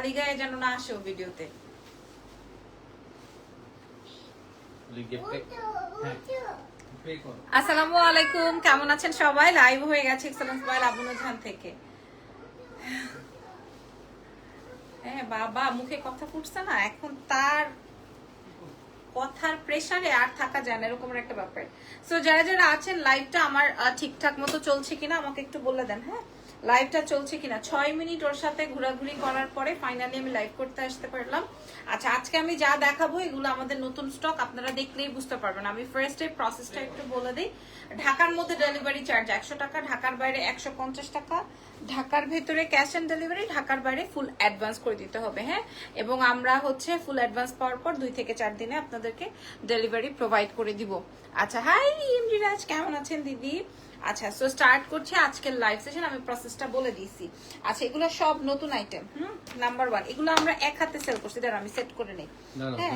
খালি গায়ে যেন না আসে ও ভিডিওতে। করো। আসসালামু আলাইকুম কেমন আছেন সবাই? লাইভ হয়ে গেছে এক্সেলেন্স বয়েল আবুনুজান থেকে। হ্যাঁ বাবা মুখে কথা ফুটছে না? এখন তার কথার প্রেসারে আর থাকা যায় না এরকম একটা ব্যাপার। সো যারা যারা আছেন লাইভটা আমার ঠিকঠাক মতো চলছে কিনা আমাকে একটু বলে দেন হ্যাঁ? লাইভটা চলছে কিনা? ছয় মিনিট ওর সাথে ঘোরাঘুরি করার পরে ফাইনালি আমি লাইভ করতে আসতে পারলাম। আচ্ছা আজকে আমি যা দেখাবো এগুলো আমাদের নতুন স্টক আপনারা দেখলেই বুঝতে পারবেন। আমি ফার্স্ট প্রসেসটা একটু বলে দিই। ঢাকার মধ্যে ডেলিভারি চার্জ একশো টাকা, ঢাকার বাইরে একশো পঞ্চাশ টাকা। ঢাকার ভেতরে ক্যাশ অন ডেলিভারি ঢাকার বাইরে ফুল অ্যাডভান্স করে দিতে হবে হ্যাঁ? এবং আমরা হচ্ছে ফুল অ্যাডভান্স পাওয়ার পর দুই থেকে চার দিনে আপনাদেরকে ডেলিভারি প্রোভাইড করে দিব। আচ্ছা হাই ইমরি রাজ, কেমন আছেন দিদি? আচ্ছা সো স্টার্ট করছি আজকের লাইভ সেশন আমি প্রসেসটা বলে দিয়েছি। আচ্ছা এগুলো সব নতুন আইটেম হুম? নাম্বার ওয়ান এগুলো আমরা এক হাতে সেল করছি। দাঁড়াও আমি সেট করে নেই। হ্যাঁ।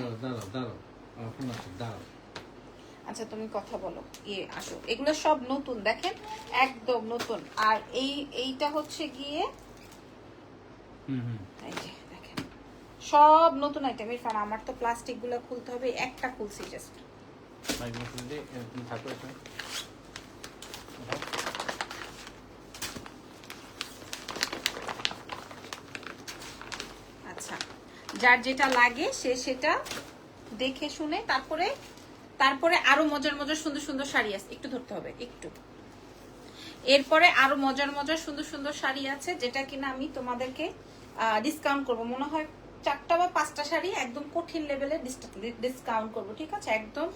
আচ্ছা তুমি কথা বলো ইয়ে আসো। এগুলো সব নতুন দেখেন একদম নতুন। আর এই এইটা হচ্ছে গিয়ে দেখেন সব নতুন আইটেম ইরফান আমার তো প্লাস্টিকগুলো খুলতে হবে একটা খুলছি জাস্ট মাইক মেশিন দিয়ে তুমি থাকো এখানে আচ্ছা যার যেটা লাগে সে সেটা দেখে শুনে তারপরে তারপরে আরও মজার মজার সুন্দর সুন্দর শাড়ি আছে একটু ধরতে হবে একটু এরপরে আরও মজার মজার সুন্দর সুন্দর শাড়ি আছে যেটা কিনা আমি তোমাদেরকে ডিসকাউন্ট করব মনে হয় চারটা বা পাঁচটা শাড়ি একদম কঠিন লেভেলে ডিসকাউন্ট করব ঠিক আছে একদম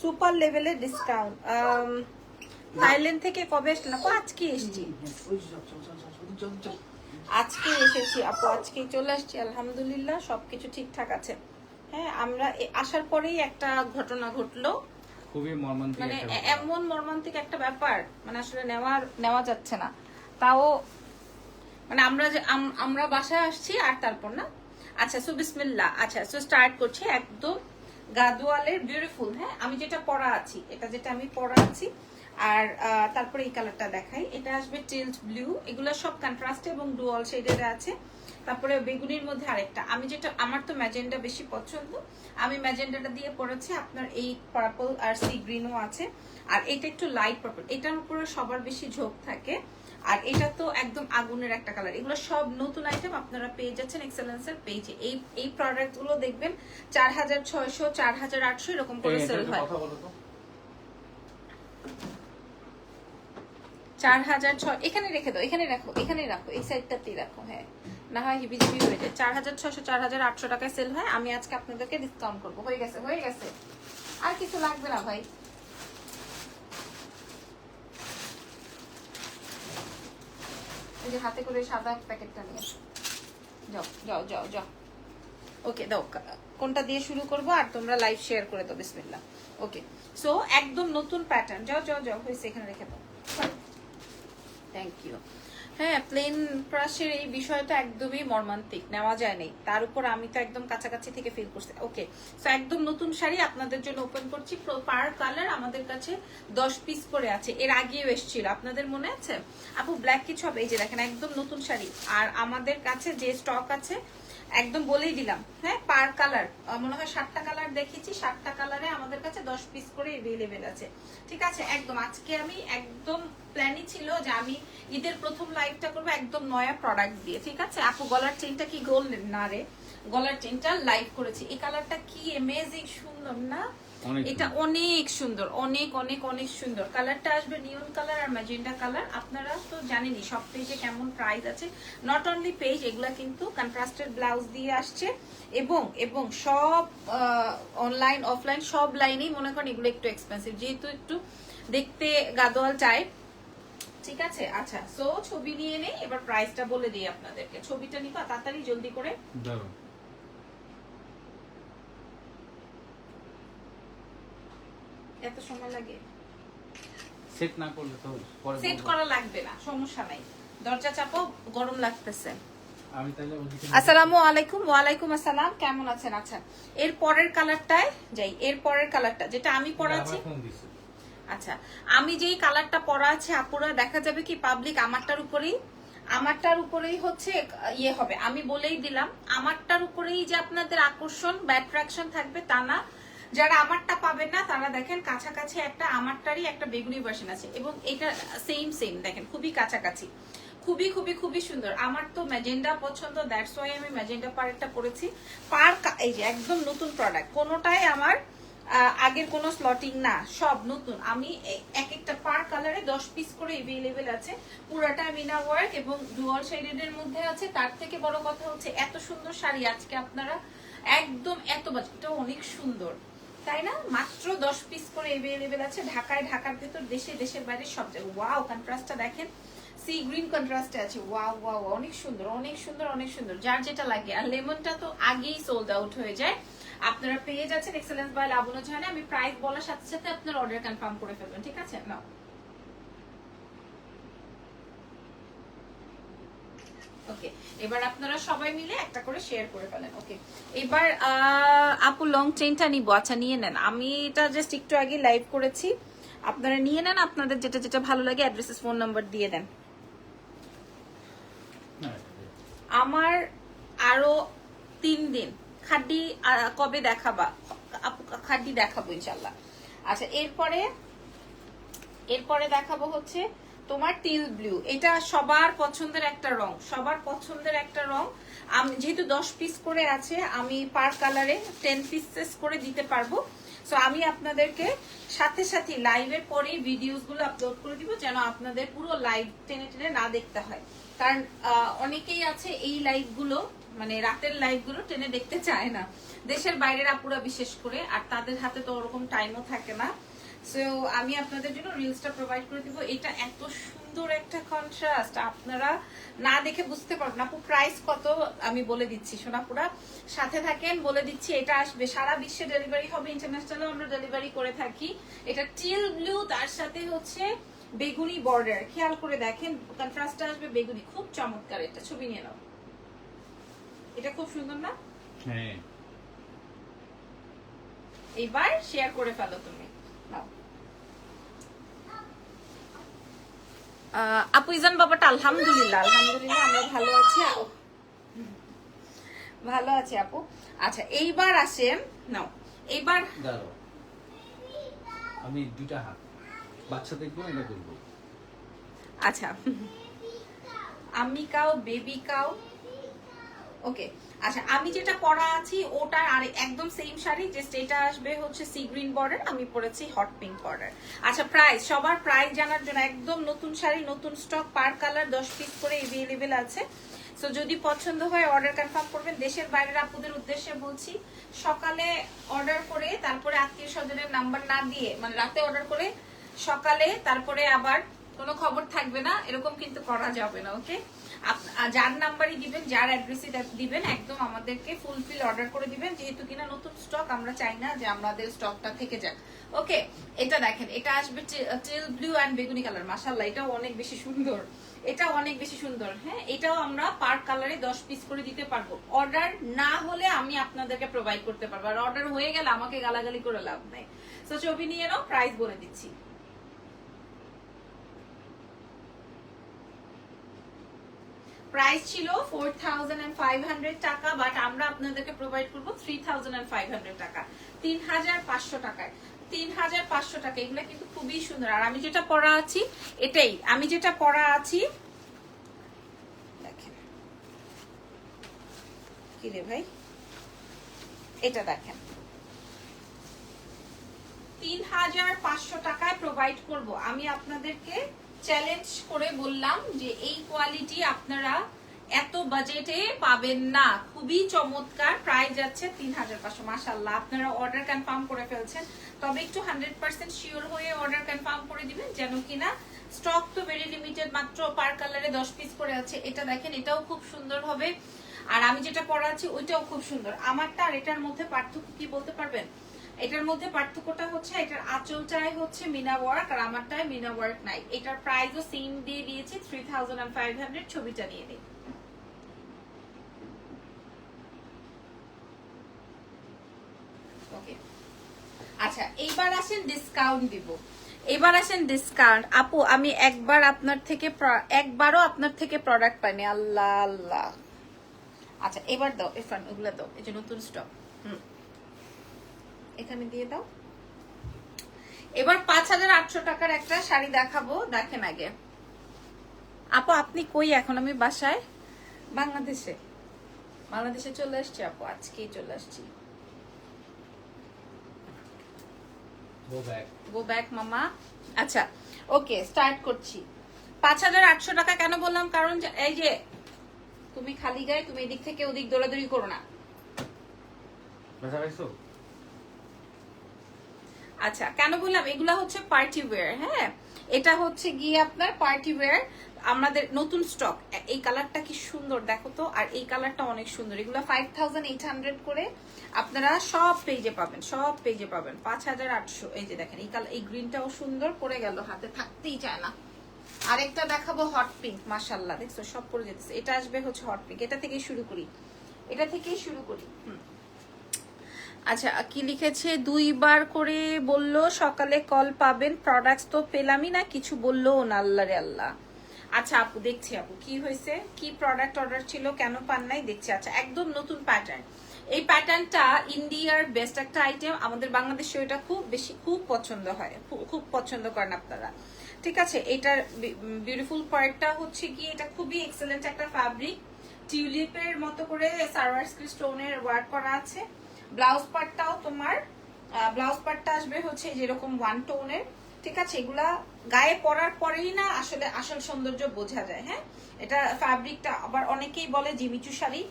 সুপার লেভেলে ডিসকাউন্ট থাইল্যান্ড থেকে কবে এসছেন আজকে এসছি আজকে এসেছি আপু আজকে চলে আসছি আলহামদুলিল্লাহ সবকিছু ঠিকঠাক আছে। হ্যাঁ আমরা আসার পরেই একটা ঘটনা ঘটলো। খুবই মর্মান্তিক মানে। এমন মর্মান্তিক একটা ব্যাপার মানে আসলে নেওয়ার নেওয়া যাচ্ছে না। তাও মানে আমরা যে আমরা বাসায় আসছি আর তারপর না? আচ্ছা সো বিসমিল্লাহ আচ্ছা সো স্টার্ট করছি একদম গাদোয়ালের বিউটিফুল হ্যাঁ? আমি যেটা পড়া আছি এটা যেটা আমি পড়া আছি আর তারপরে এই কালারটা দেখাই। এটা আসবে টিল্ট ব্লু এগুলো সব কন্ট্রাস্ট এবং ডুয়াল শেডের আছে। তারপরে বেগুনির মধ্যে আরেকটা। আমি যেটা আমার তো ম্যাজেন্ডা বেশি পছন্দ। আমি ম্যাজেন্ডাটা দিয়ে পরেছি। আপনার এই পার্পল আর সি গ্রিনও আছে। আর এটা একটু লাইট পার্পল এটার উপরে সবার বেশি ঝোঁক থাকে। আর এটা তো একদম আগুনের একটা কালার এগুলো সব নতুন আইটেম আপনারা পেয়ে যাচ্ছেন এক্সেলেন্সের পেজে এই এই প্রোডাক্টগুলো দেখবেন চার হাজার ছয়শো চার হাজার আটশো এরকম করে সেল হয়। চার হাজার ছয় এখানে রেখে দাও এখানে রাখো এখানে রাখো, এই সাইডটাতেই রাখো হ্যাঁ। না হয় হিবিজিবি হয়ে যায়। চার হাজার ছশো চার হাজার আটশো টাকায় সেল হয়, আমি আজকে আপনাদেরকে ডিসকাউন্ট করব। হয়ে গেছে হয়ে গেছে। আর কিছু লাগবে না ভাই। যে হাতে করে সাদা প্যাকেটটা নিয়ে। যাও যাও যাও যাও। ওকে দাও কোনটা দিয়ে শুরু করব আর তোমরা লাইভ শেয়ার করে দাও, বিসমিল্লাহ। ওকে সো একদম নতুন প্যাটার্ন যাও যাও যাও, হয়েছে, এখানে রেখে দাও। থ্যাংক ইউ হ্যাঁ প্লেন ক্রাশের এই বিষয় তো একদমই মর্মান্তিক, নেওয়া যায় নেই। তার উপর আমি তো একদম কাছাকাছি থেকে ফিল করছি। ওকে সো একদম নতুন শাড়ি আপনাদের জন্য ওপেন করছি। পার কালার আমাদের কাছে দশ পিস করে আছে। এর আগেও এসেছিল। আপনাদের মনে আছে? আপু ব্ল্যাক কিছু হবে? এই যে দেখেন, একদম নতুন শাড়ি। আর আমাদের কাছে যে স্টক আছে একদম বলেই দিলাম। হ্যাঁ পার কালার মনে হয় সাতটা কালার দেখেছি, সাতটা কালারে আমাদের কাছে দশ পিস করে এভেলেবেল আছে। ঠিক আছে? একদম। আজকে আমি একদম প্ল্যানই ছিল যে আমি ঈদের প্রথম লাইভটা করব একদম নয়া প্রোডাক্ট দিয়ে। ঠিক আছে? আপু, গলার চেনটা কি গোল না রে? গলার চেনটা লাইভ করেছি। এই কালারটা কি এমেজিং সুন্দর না? এটা অনেক সুন্দর অনেক অনেক অনেক সুন্দর। কালারটা আসবে নিয়ন কালার আর ম্যাজেন্ডা কালার আপনারা তো জানেনই সব পেজে কেমন প্রাইস আছে। নট অনলি পেজ এগুলা কিন্তু কন্ট্রাস্টেড ব্লাউজ দিয়ে আসছে। এবং এবং সব অনলাইন অফলাইন সব লাইনেই মনে করেন এগুলো একটু এক্সপেন্সিভ যেহেতু একটু দেখতে গাদোয়াল চাই ঠিক আছে? আচ্ছা সো ছবি নিয়ে নেই। এবার প্রাইসটা বলে দিই আপনাদেরকে। ছবিটা নিবা তাড়াতাড়ি জলদি করে দাঁড়াও এত সময় লাগে? সেট না করলে তো পরে সেট করা লাগবে না সমস্যা নাই। দরজা চাপো গরম লাগতেছে। আসসালামু আলাইকুম ওয়ালাইকুম আসসালাম কেমন আছেন? আচ্ছা এর পরের কালারটায় যাই এর পরের কালারটা যেটা আমি পরাচ্ছি। আচ্ছা আমি যেই কালারটা পরা আছে আপুরা দেখা যাবে কি পাবলিক আমারটার উপরেই? আমারটার উপরেই হচ্ছে ইয়ে হবে। আমি বলেই দিলাম আমারটার উপরেই যে আপনাদের আকর্ষণ বা অ্যাট্রাকশন থাকবে তা না। যারা আমারটা পাবেন না, তারা দেখেন কাছাকাছি একটা আমারটারই একটা বেগুনি ভার্সন আছে। এবং এটা সেম সেম দেখেন, খুবই কাছাকাছি। খুবই খুবই খুবই সুন্দর। আমার তো ম্যাজেন্ডা পছন্দ দ্যাটস ওয়াই আমি ম্যাজেন্ডা পার্টটা করেছি পার এই যে একদম নতুন প্রোডাক্ট কোনোটাই আমার আগের কোনো স্লটিং না। সব নতুন। আমি এক একটা পার কালারে দশ পিস করে এভেলেবেল আছে। পুরাটা মিনা ওয়ার্ক এবং ডুয়াল শেডেড এর মধ্যে আছে। তার থেকে বড় কথা হচ্ছে, এত সুন্দর শাড়ি আজকে আপনারা একদম এত বাজে। এটা অনেক সুন্দর। তাই না? মাত্র দশ পিস করে এভেলেবেল আছে। ঢাকায়, ঢাকার ভেতর, দেশে, দেশের বাইরে সব জায়গায় ওয়াও কন্ট্রাস্টটা দেখেন। সি গ্রিন কন্ট্রাস্টে আছে। ওয়াও ওয়াও অনেক সুন্দর অনেক সুন্দর অনেক সুন্দর। যার যেটা লাগে। আর লেমনটা তো আগেই সোল্ড আউট হয়ে যায়। আপনারা পেয়ে যাচ্ছেন এক্সেলেন্স বাই লাবণা জাহানে আমি প্রাইস বলার সাথে সাথে আপনার অর্ডার কনফার্ম করে ফেলবেন, ঠিক আছে? নাও। ওকে এবার আপনারা সবাই মিলে একটা করে শেয়ার করে ফেলেন। ওকে এবার আপু লং আচ্ছা নিয়ে নেন। আমি এটা জাস্ট একটু আগে লাইভ করেছি। আপনারা নিয়ে নেন, আপনাদের যেটা যেটা ভালো লাগে অ্যাড্রেসেস ফোন নাম্বার দিয়ে দেন। আমার আরও তিন দিন। খাড্ডি কবে দেখাবা? খাড্ডি দেখাবো ইনশাল্লাহ আচ্ছা এরপরে এরপরে দেখাবো হচ্ছে তোমার টিল ব্লু এটা সবার পছন্দের একটা রং, সবার পছন্দের একটা রং। আমি যেহেতু দশ পিস করে আছে, আমি পার কালারে টেন পিসেস করে দিতে পারব। সো আমি আপনাদেরকে সাথে সাথে লাইভের পরেই ভিডিওসগুলো আপলোড করে দিব, যেন আপনাদের পুরো লাইভ টেনে টেনে না দেখতে হয়। কারণ অনেকেই আছে এই লাইভগুলো মানে রাতের লাইভগুলো টেনে দেখতে চায় না। দেশের বাইরের আপুরা বিশেষ করে, আর তাদের হাতে তো ওরকম টাইমও থাকে না। সো আমি আপনাদের জন্য রিলসটা প্রোভাইড করে দিব। এটা এত সুন্দর একটা কন্ট্রাস্ট আপনারা না দেখে বুঝতে পারবেন আপু প্রাইস কত আমি বলে দিচ্ছি সোনাপুরা। সাথে থাকেন বলে দিচ্ছি এটা আসবে। সারা বিশ্বে ডেলিভারি হবে ইন্টারন্যাশনালও আমরা ডেলিভারি করে থাকি। এটা টিল ব্লু তার সাথে হচ্ছে বেগুনি বর্ডার খেয়াল করে দেখেন কন্ট্রাস্টটা আসবে বেগুনি। খুব চমৎকার এটা ছবি নিয়ে নাও। এটা খুব সুন্দর না? হ্যাঁ। এবার শেয়ার করে ফেলো তুমি নাও আহ, আপু ইজান বাবাটা আলহামদুলিল্লাহ আলহামদুলিল্লাহ আমরা ভালো আছি। ভালো আছি আপু। আচ্ছা এইবার আসেন নাও এইবার আমি দুটা হাত। বাচ্চা দেখব এটা করব আচ্ছা। আমি কাও বেবি কাও। ওকে। আচ্ছা আমি যেটা পরা আছি ওটা আর একদম সেম শাড়ি জাস্ট এটা আসবে হচ্ছে সি গ্রিন বর্ডার আমি পরেছি হট পিঙ্ক বর্ডার আচ্ছা প্রাইস সবার প্রাইস জানার জন্য একদম নতুন শাড়ি, নতুন স্টক পার কালার দশ পিস করে এভেলেবেল আছে। সো যদি পছন্দ হয় অর্ডার কনফার্ম করবেন। দেশের বাইরের আপুদের উদ্দেশ্যে বলছি, সকালে অর্ডার করে, তারপরে আত্মীয় স্বজনের নাম্বার না দিয়ে মানে রাতে অর্ডার করে, সকালে, তারপরে আবার কোনো খবর থাকবে না, এরকম কিন্তু করা যাবে না ওকে যার নাম্বারই দিবেন, যার অ্যাড্রেসই দিবেন, একদম আমাদেরকে ফুলফিল অর্ডার করে দিবেন। যেহেতু কিনা নতুন স্টক আমরা চাই না যে আমাদের স্টকটা থেকে যাক। ওকে এটা দেখেন, এটা আসবে টিল ব্লু অ্যান্ড বেগুনি কালার মাসাল্লাহ এটাও অনেক বেশি সুন্দর। এটা অনেক বেশি সুন্দর হ্যাঁ? এটাও আমরা পার কালারে দশ পিস করে দিতে পারব। অর্ডার না হলে আমি আপনাদেরকে প্রোভাইড করতে পারব। আর অর্ডার হয়ে গেলে আমাকে গালাগালি করে লাভ নাই। তো ছবি নিয়ে নাও প্রাইস বলে দিচ্ছি। প্রাইস ছিল ফোর থাউজেন্ড ফাইভ হান্ড্রেড টাকা বাট আমরা আপনাদেরকে প্রোভাইড করব থ্রি থাউজেন্ড ফাইভ হান্ড্রেড টাকা, তিন হাজার পাঁচশো টাকায়। তিন হাজার পাঁচশো টাকা, এগুলো কিন্তু খুবই সুন্দর। আর আমি যেটা পরা আছি, এটাই। আমি যেটা পরা আছি, দেখেন। কি রে ভাই? এটা দেখেন। তিন হাজার পাঁচশো টাকায় প্রোভাইড করব। আমি আপনাদেরকে চ্যালেঞ্জ করে বললাম যে এই কোয়ালিটি আপনারা এত বাজেটে পাবেন না। খুবই চমৎকার। প্রাইস যাচ্ছে তিন হাজার পাঁচশো। মাসাল্লাহ আপনারা অর্ডার কনফার্ম করে ফেলছেন। তবে একটু হান্ড্রেড পার্সেন্ট শিওর হয়ে অর্ডার কনফার্ম করে দিবেন যেন কিনা স্টক তো ভেরি লিমিটেড মাত্র পার কালারে দশ পিস করে আছে। এটা দেখেন, এটাও খুব সুন্দর হবে। আর আমি যেটা পড়াচ্ছি ওইটাও খুব সুন্দর। আমারটা আর এটার মধ্যে পার্থক্য কি বলতে পারবেন? এটার মধ্যে পার্থক্যটা হচ্ছে, এটার আঁচলটায় হচ্ছে মিনা ওয়ার্ক আর আমারটায় মিনা ওয়ার্ক নাই। এটার প্রাইসও সেম দিয়ে দিয়েছি three thousand and five hundred ছবিটা নিয়ে নিই। ওকে আচ্ছা এইবার আসেন ডিসকাউন্ট দিব। এবার আসেন ডিসকাউন্ট আপু, আমি একবার আপনার থেকে একবারও আপনার থেকে প্রোডাক্ট পাইনি। আল্লাহ আল্লাহ। আচ্ছা এবার দাও ইরফান ওগুলা দাও। এই যে নতুন স্টক হুম। এখানে দিয়ে দাও। এবার পাঁচ হাজার আটশো টাকার একটা শাড়ি দেখাবো দেখেন আগে। আপু আপনি কই এখন? আমি বাসায়। বাংলাদেশে। বাংলাদেশে চলে আসছি আপু আজকেই চলে আসছি। গো ব্যাক মামা। আচ্ছা ওকে স্টার্ট করছি। পাঁচ হাজার আটশো টাকা কেন বললাম? কারণ এই যে তুমি খালি গায়ে তুমি এদিক থেকে ওদিক দৌড়াদৌড়ি করো না। আচ্ছা কেন বললাম? এগুলা হচ্ছে পার্টি ওয়্যার হ্যাঁ? এটা হচ্ছে গিয়ে আপনার পার্টি ওয়্যার আমাদের নতুন স্টক এই কালারটা কি সুন্দর, দেখো তো। আর এই কালারটা অনেক সুন্দর। এগুলো ফাইভ থাউজেন্ড এইট হান্ড্রেড করে আপনারা সব পেজে পাবেন, সব পেজে পাবেন। পাঁচ হাজার আটশো, এই যে দেখেন, এই কালার এই গ্রিনটাও সুন্দর পরে গেল হাতে, থাকতেই চায় না। আরেকটা দেখাবো হট পিঙ্ক মাশাল্লাহ দেখছ? সব পরে যেতেছে। এটা আসবে হচ্ছে হট পিঙ্ক এটা থেকেই শুরু করি। এটা থেকেই শুরু করি। হুম। আচ্ছা কি লিখেছে? দুইবার করে বলল, সকালে কল পাবেন প্রোডাক্টস তো পেলামই না, কিছু বলল না, আল্লাহ রে আল্লাহ। আচ্ছা আপু, দেখছি আপু, কি হয়েছে? কি প্রোডাক্ট অর্ডার ছিল, কেন পান নাই? দেখছি আচ্ছা একদম নতুন প্যাটার্ন এই প্যাটার্নটা ইন্ডিয়ার বেস্ট একটা আইটেম আমাদের বাংলাদেশে এটা খুব বেশি, খুব পছন্দ হয়। খুব- পছন্দ করেন আপনারা। ঠিক আছে, এটার বিউটিফুল পার্টটা হচ্ছে কি, এটা খুবই এক্সেলেন্ট একটা ফ্যাব্রিক টিউলিপের মতো করে সার্ভার্সকি স্টোনের ওয়ার্ক করা আছে। ব্লাউজ পার্টটাও তোমার ব্লাউজ পার্টটা আসবে হচ্ছে যেরকম ওয়ান টোনের ঠিক আছে? এগুলা গায়ে পরার পরেই না আসলে আসল সৌন্দর্য বোঝা যায় হ্যাঁ? এটা ফ্যাব্রিকটা আবার অনেকেই বলে জিমিচু শাড়ি।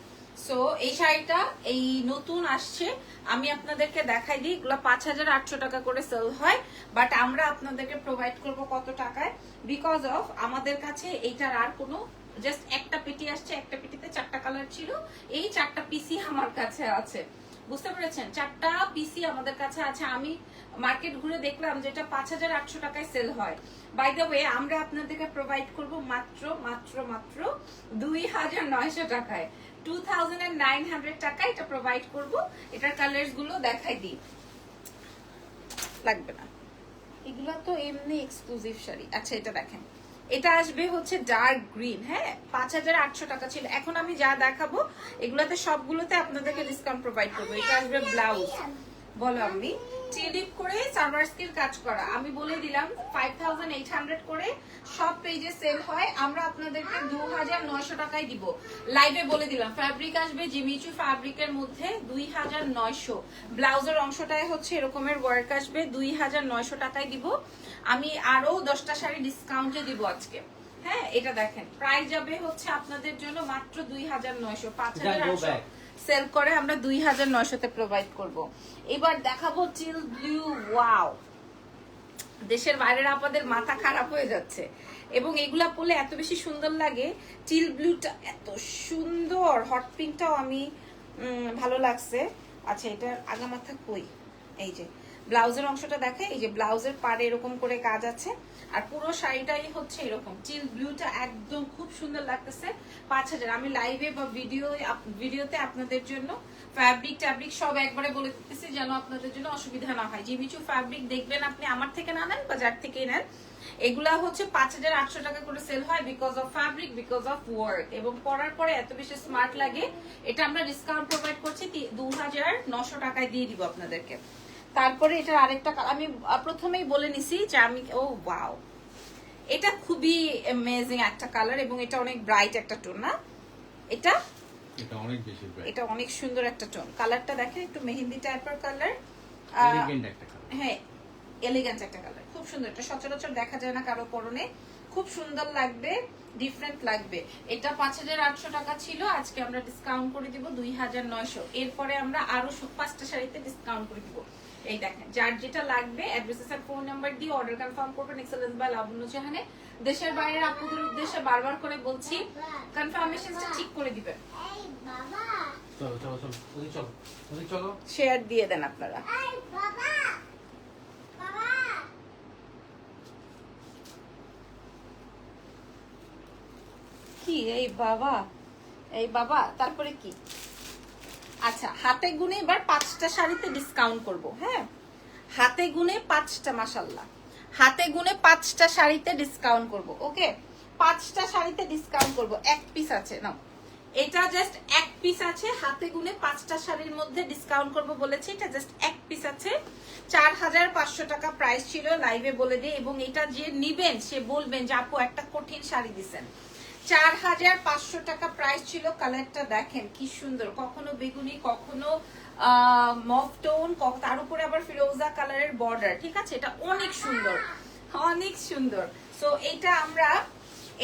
সো এই শাড়িটা এই নতুন আসছে, আমি আপনাদেরকে দেখাই দিই। এগুলো পাঁচ হাজার আটশো টাকা করে সেল হয় বাট আমরা আপনাদেরকে প্রোভাইড করব কত টাকায়? বিকজ অফ আমাদের কাছে এইটার আর কোনো জাস্ট একটা পেটি আসছে, একটা পেটিতে চারটা কালার ছিল। এই চারটা পিসি আমার কাছে আছে। বুঝতে পেরেছেন? চারটা পিসি আমাদের কাছে আছে। আমি মার্কেট ঘুরে দেখলাম যেটা পাঁচ হাজার আটশো টাকায় সেল হয়। বাই দ্য ওয়ে আমরা আপনাদেরকে প্রোভাইড করব মাত্র মাত্র মাত্র দুই হাজার নয়শো টাকায়। টু থাউজেন্ড নাইন হান্ড্রেড টাকা এটা প্রোভাইড করব। এটার কালার্সগুলো দেখাই দিই। লাগবে না। এগুলো তো এমনি এক্সক্লুসিভ শাড়ি। আচ্ছা এটা দেখেন। এটা আসবে হচ্ছে ডার্ক গ্রিন হ্যাঁ? পাঁচ হাজার আটশো টাকা ছিল। এখন আমি যা দেখাবো, এগুলাতে সবগুলোতে আপনাদেরকে ডিসকাউন্ট প্রোভাইড করব। এটা আসবে ব্লাউজ বলো আমি টিলিপ করে সার্ভার্সকির কাজ করা। আমি বলে দিলাম ফাইভ থাউজেন্ড এইট হান্ড্রেড করে সব পেজে সেল হয়। আমরা আপনাদেরকে দু হাজার নয়শো টাকায় দিব। লাইভে বলে দিলাম ফ্যাব্রিক আসবে জিমিচু ফ্যাব্রিকের মধ্যে দুই হাজার নয়শো। ব্লাউজের অংশটায় হচ্ছে এরকমের ওয়ার্ক আসবে দুই হাজার নয়শো টাকায় দিব। আমি আরও দশটা শাড়ি ডিসকাউন্টে দিব আজকে। হ্যাঁ এটা দেখেন। প্রাইস যাবে হচ্ছে আপনাদের জন্য মাত্র দুই হাজার নয়শো পাঁচ হাজার। সেল করে আমরা দুই হাজার নয়শোতে প্রোভাইড করব। এবার দেখাবো চিল ব্লু ওয়াও দেশের বাইরের আপনাদের মাথা খারাপ হয়ে যাচ্ছে। এবং এগুলা পরলে এত বেশি সুন্দর লাগে। চিল ব্লুটা এত সুন্দর। হট পিঙ্কটাও আমি ভালো লাগছে। আচ্ছা এটার আগা মাথা কই? এই যে, ব্লাউজের অংশটা দেখে এই যে, ব্লাউজের পাড়ে এরকম করে কাজ আছে। আর পুরো শাড়িটাই হচ্ছে এরকম। চিল ব্লুটা একদম খুব সুন্দর লাগতেছে। পাঁচ হাজার। আমি লাইভে বা ভিডিও ভিডিওতে আপনাদের জন্য ফ্যাব্রিক ট্যাব্রিক সব একবারে বলে দিতেছি যেন আপনাদের জন্য অসুবিধা না হয়। জিমিচু ফ্যাব্রিক দেখবেন আপনি আমার থেকে না নেন বা যার থেকেই নেন, এগুলা হচ্ছে পাঁচ হাজার আটশো টাকা করে সেল হয় because of fabric because of work এবং পরার পরে এত বেশি স্মার্ট লাগে, এটা আমরা ডিসকাউন্ট প্রোভাইড করছি দু হাজার নশো টাকায় দিয়ে দিব আপনাদেরকে। তারপরে এটার আরেকটা কালার আমি প্রথমেই বলে নিছি যে আমি ও ওয়াও এটা খুবই অ্যামেজিং একটা কালার এবং এটা অনেক ব্রাইট একটা টোন না? এটা? এটা অনেক বেশি ব্রাইট এটা অনেক সুন্দর একটা টোন কালারটা দেখেন একটু মেহেন্দি টাইপের কালার এলিগেন্ট একটা কালার হ্যাঁ এলিগেন্ট একটা কালার খুব সুন্দর এটা সচরাচর দেখা যায় না কারও পরনে। খুব সুন্দর লাগবে ডিফারেন্ট লাগবে। এটা পাঁচ হাজার আটশো টাকা ছিল আজকে আমরা ডিসকাউন্ট করে দিব দুই হাজার নয়শো। এরপরে আমরা আরও পাঁচটা শাড়িতে ডিসকাউন্ট করে দিব। এই দেখেন যার যেটা লাগবে অ্যাড্রেসেস আর ফোন নাম্বার দিয়ে অর্ডার কনফার্ম করবেন এক্সেলেন্স বাই লাবণ্য জাহানে। দেশের বাইরের আপুদের উদ্দেশ্যে বারবার করে বলছি কনফার্মেশনটা ঠিক করে দিবেন। শেয়ার দিয়ে দেন আপনারা। কি? এই বাবা এই বাবা তারপরে কি? আচ্ছা হাতে গুনে এবার পাঁচটা শাড়িতে ডিসকাউন্ট করব হ্যাঁ? হাতে গুনে পাঁচটা মাসাল্লাহ হাতে গুনে পাঁচটা শাড়িতে ডিসকাউন্ট করব, ওকে? পাঁচটা শাড়িতে ডিসকাউন্ট করব, এক পিস আছে, নাও। এটা জাস্ট এক পিস আছে, হাতে গুনে পাঁচটা শাড়ির মধ্যে ডিসকাউন্ট করব বলেছি, এটা জাস্ট এক পিস আছে। চার হাজার পাঁচশো টাকা প্রাইস ছিল লাইভে বলে দিই এবং এটা যে নিবেন, সে বলবেন যে, আপু, একটা কঠিন শাড়ি দিছেন। চার হাজার পাঁচশো টাকা প্রাইস ছিল। কালারটা দেখেন, কি সুন্দর। কখনো বেগুনি, কখনো মফ টোন তার উপরে আবার ফিরোজা কালারের বর্ডার ঠিক আছে? এটা অনেক সুন্দর। অনেক সুন্দর। সো এটা আমরা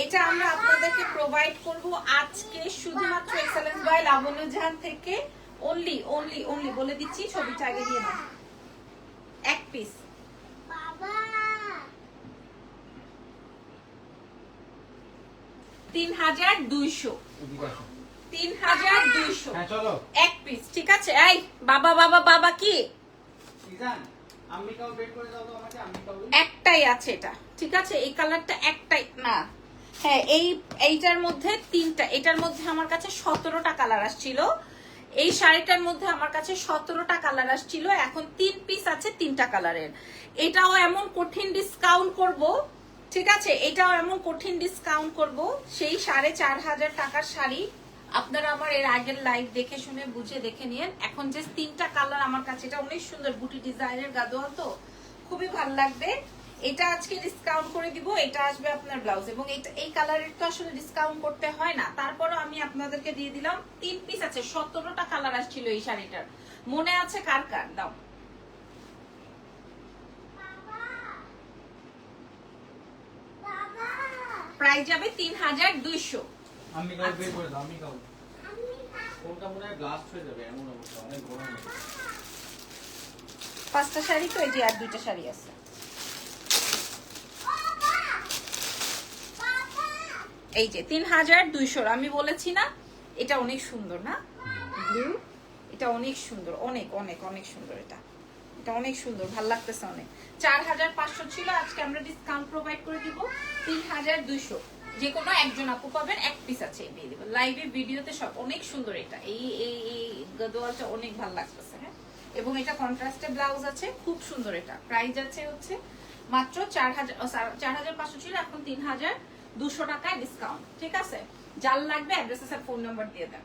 এটা আমরা আপনাদেরকে প্রোভাইড করব আজকে শুধুমাত্র এক্সেলেন্স বাই লাবণ্য জাহান থেকে। অনলি অনলি অনলি বলে দিচ্ছি, ছবিটা আগে দিয়ে না এক পিস বাবা তিন হাজার দুইশো। তিন হাজার দুইশো। হ্যাঁ এক পিস ঠিক আছে? এই বাবা বাবা বাবা কি? একটাই আছে এটা ঠিক আছে? এই কালারটা একটাই না। হ্যাঁ এই এইটার মধ্যে তিনটা এটার মধ্যে আমার কাছে সতেরোটা কালার আসছিল। এই শাড়িটার মধ্যে আমার কাছে সতেরোটা কালার আসছিল এখন তিন পিস আছে তিনটা কালারের এটাও এমন কঠিন ডিসকাউন্ট করব ঠিক আছে, এটাও এমন কঠিন ডিসকাউন্ট করব, সেই সাড়ে চার হাজার টাকার শাড়ি। আপনারা আমার এর আগের লাইভ দেখে শুনে, বুঝে দেখে নিয়েন। এখন যে তিনটা কালার আমার কাছে, এটা অনেক সুন্দর বুটি ডিজাইনের গাদোয়াল তো, খুবই ভালো লাগবে। এটা আজকে ডিসকাউন্ট করে দিব, এটা আসবে আপনার ব্লাউজ এবং এই কালারের তো আসলে ডিসকাউন্ট করতে হয় না। তারপরও আমি আপনাদেরকে দিয়ে দিলাম, তিন পিস আছে, সতেরোটা কালার আসছিল এই শাড়িটার। মনে আছে কার কার? দাও। প্রাইস যাবে তিন হাজার দুইশো। আম্মিকাও বের করে দাও আমি ওটা মনে হয় ব্লাস্ট হয়ে যাবে এমন অবস্থা অনেক গরম। পাঁচটা শাড়ি তো এই যে আর দুইটা শাড়ি আছে। এই যে তিন হাজার দুইশোর আমি বলেছি না এটা অনেক সুন্দর না? ব্লু এটা অনেক সুন্দর অনেক অনেক অনেক সুন্দর এটা। এটা অনেক সুন্দর, ভালো লাগতেছে অনেক। চার হাজার পাঁচশো ছিল, আজকে আমরা ডিসকাউন্ট প্রোভাইড করে দিব। তিন হাজার দুইশো। যে কোনো একজন আপু পাবেন, এক পিস আছে দিয়ে দিব। লাইভে ভিডিওতে সব অনেক সুন্দর এটা। এই এই এই গদোয়ালটা অনেক ভালো লাগতেছে হ্যাঁ? এবং এটা কন্ট্রাস্টে ব্লাউজ আছে, খুব সুন্দর এটা। প্রাইস আছে হচ্ছে মাত্র চার হাজার চার- হাজার পাঁচশো ছিল, এখন তিন হাজার দুশো টাকায় ডিসকাউন্ট ঠিক আছে? যার লাগবে অ্যাড্রেস আর ফোন নাম্বার দিয়ে দেন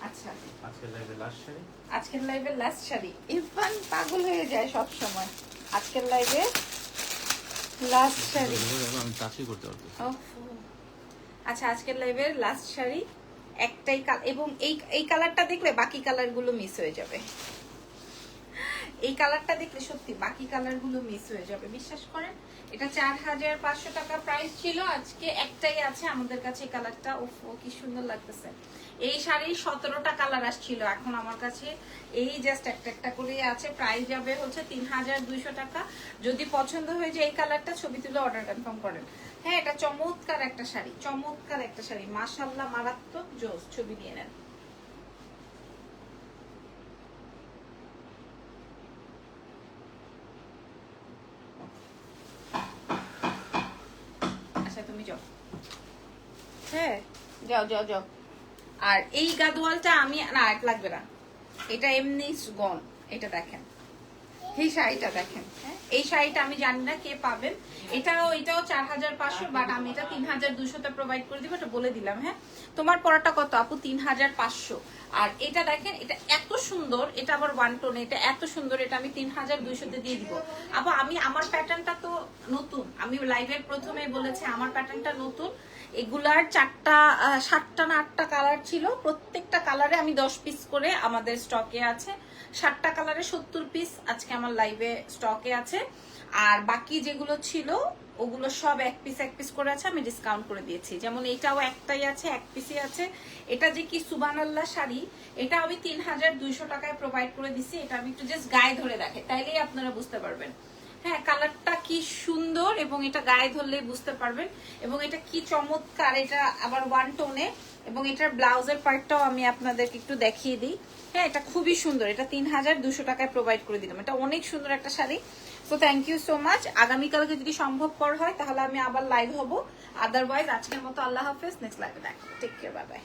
আচ্ছা আজকে লাইভে লাস্ট শাড়ি আজকের লাইভে লাস্ট শাড়ি ইরফান পাগল হয়ে যায় সব সময়। আজকের লাইভে লাস্ট শাড়ি আমি টাচই করতে পারব। আচ্ছা আজকের লাইভের লাস্ট শাড়ি একটাই কাল এবং এই এই কালারটা দেখলে বাকি কালারগুলো মিস হয়ে যাবে। এই কালারটা দেখলে সত্যি বাকি কালারগুলো মিস হয়ে যাবে। বিশ্বাস করেন, এটা চার হাজার পাঁচশো টাকা প্রাইস ছিল, আজকে একটাই আছে, আমাদের কাছে এই কালারটা। ও কি সুন্দর লাগতেছে। এই শাড়ির সতেরোটা কালার আসছিল, এখন আমার কাছে এই জাস্ট একটা একটা করে আছে। প্রাইস যাবে হচ্ছে তিন হাজার দুইশো টাকা। যদি পছন্দ হয়ে যায় এই কালারটা, ছবি তুলে অর্ডার কনফার্ম করেন। হ্যাঁ এটা চমৎকার একটা শাড়ি, চমৎকার একটা শাড়ি। মাশাল্লাহ মারাত্মক জোস, ছবি নিয়ে নেন আচ্ছা তুমি যাও হ্যাঁ যাও যাও যাও। আর এই গাদোয়ালটা আমি, না, আর লাগবে না। এটা এমনি গন এটা দেখেন। এই শাড়িটা দেখেন হ্যাঁ? এই শাড়িটা আমি জানি না কে পাবেন। এটাও এটাও চার হাজার পাঁচশো বাট আমি এটা তিন হাজার দুশোতে প্রোভাইড করে দিব, এটা বলে দিলাম হ্যাঁ? তোমার পড়াটা কত আপু? তিন হাজার পাঁচশো। আর এটা দেখেন, এটা এত সুন্দর, এটা আবার ওয়ান টোন এটা এত সুন্দর, এটা আমি তিন হাজার দুইশোতে দিয়ে দিব। আপু, আমি, আমার প্যাটার্নটা তো নতুন। আমি লাইভের প্রথমেই বলেছি, আমার প্যাটার্নটা নতুন। এগুলার চারটা সাতটা না আটটা কালার ছিল। প্রত্যেকটা কালারে আমি দশ পিস করে আমাদের স্টকে আছে। সাতটা কালারে সত্তর পিস আজকে আমার লাইভে স্টকে আছে। আর বাকি যেগুলো ছিল, ওগুলো সব এক পিস এক পিস করে আছে, আমি ডিসকাউন্ট করে দিয়েছি। যেমন এটাও একটাই আছে, এক পিসই আছে। এটা যে কি সুবানাল্লাহ শাড়ি, এটা আমি তিন হাজার দুইশো টাকায় প্রোভাইড করে দিছি। এটা আমি একটু জাস্ট গায়ে ধরে রাখে, তাইলেই আপনারা বুঝতে পারবেন। হ্যাঁ কালারটা কি সুন্দর এবং এটা গায়ে ধরলেই বুঝতে পারবেন। এবং এটা কি চমৎকার, এটা আবার ওয়ান টোনে এবং এটার ব্লাউজের পার্টটাও আমি আপনাদেরকে একটু দেখিয়ে দিই। হ্যাঁ এটা খুবই সুন্দর, এটা তিন হাজার দুশো টাকায় প্রোভাইড করে দিলাম। এটা অনেক সুন্দর একটা শাড়ি। তো থ্যাংক ইউ সো মাচ আগামীকালকে যদি সম্ভবপর হয়, তাহলে আমি আবার লাইভ হব। আদারওয়াইজ আজকের মতো আল্লাহ হাফেজ নেক্সট লাইভে দেখো টেক কেয়ার বাই বাই